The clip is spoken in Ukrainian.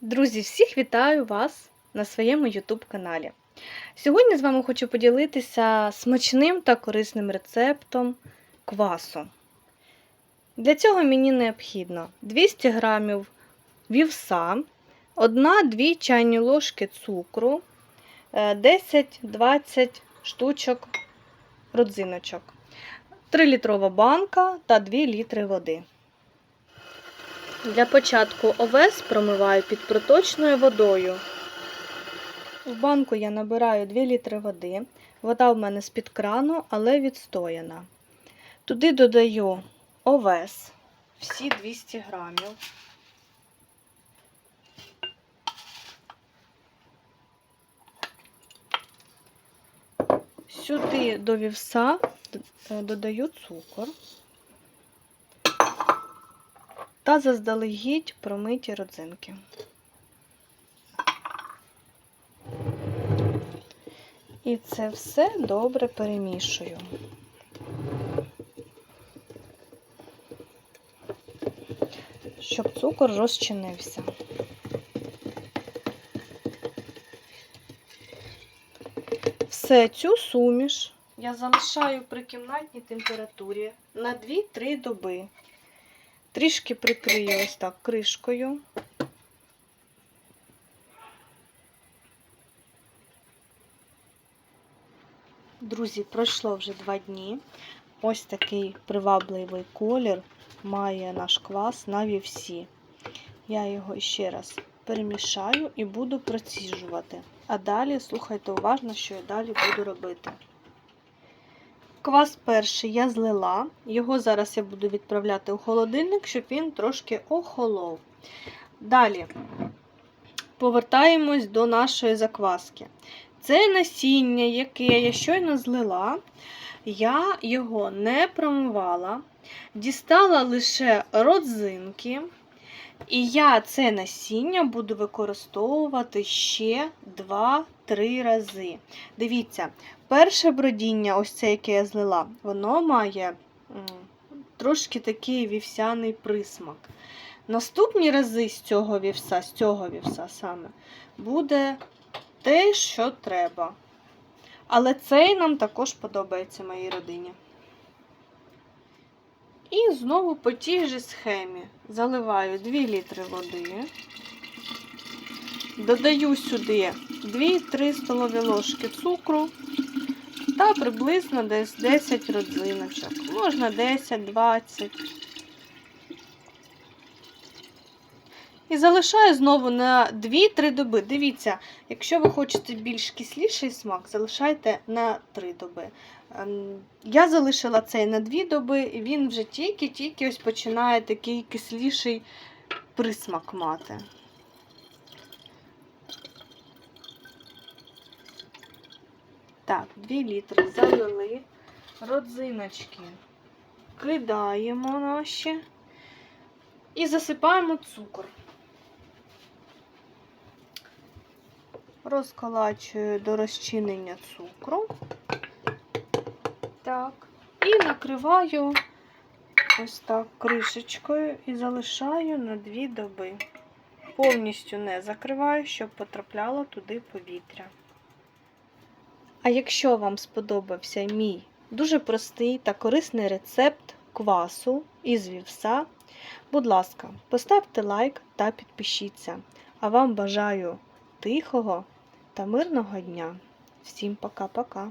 Друзі, всіх вітаю вас на своєму YouTube каналі. Сьогодні з вами хочу поділитися смачним та корисним рецептом квасу. Для цього мені необхідно 200 г вівса, 1-2 чайні ложки цукру, е, 10-20 штучок родзиночок, 3 літрова банка та 2 літри води. Для початку овес промиваю під проточною водою. В банку я набираю 2 літри води. Вода в мене з-під крану, але відстояна. Туди додаю овес, всі 200 грамів. Сюди до вівса додаю цукор та заздалегідь промиті родзинки. І це все добре перемішую. Щоб цукор розчинився. Все, цю суміш я залишаю при кімнатній температурі на 2-3 доби. Трішки прикрию ось так кришкою. Друзі, пройшло вже два дні. Ось такий привабливий колір має наш квас на вівсі. Я його ще раз перемішаю і буду проціжувати. А далі слухайте уважно, що я далі буду робити. Квас перший я злила, його зараз я буду відправляти у холодильник, щоб він трошки охолов. Далі повертаємось до нашої закваски. Це насіння, яке я щойно злила, я його не промивала, дістала лише родзинки. І я це насіння буду використовувати ще 2-3 рази. Дивіться, перше бродіння, ось це, яке я злила, воно має трошки такий вівсяний присмак. Наступні рази з цього вівса, з цього вівса саме, буде те, що треба. Але цей нам також подобається моїй родині. І знову по тій же схемі заливаю 2 літри води, додаю сюди 2-3 столові ложки цукру та приблизно десь 10 родзиночок. Можна 10-20. І залишаю знову на 2-3 доби. Дивіться, якщо ви хочете більш кисліший смак, залишайте на 3 доби. Ем, Я залишила цей на 2 доби, і він вже тільки-тільки ось починає такий кисліший присмак мати. Так, 2 літри залили, родзиночки кидаємо наші і засипаємо цукор. Розколачую до розчинення цукру. Так, і накриваю ось так кришечкою і залишаю на 2 доби. Повністю не закриваю, щоб потрапляло туди повітря. А якщо вам сподобався мій дуже простий та корисний рецепт квасу із вівса, будь ласка, поставте лайк та підпишіться. А вам бажаю тихого та мирного дня. Всім пока-пока.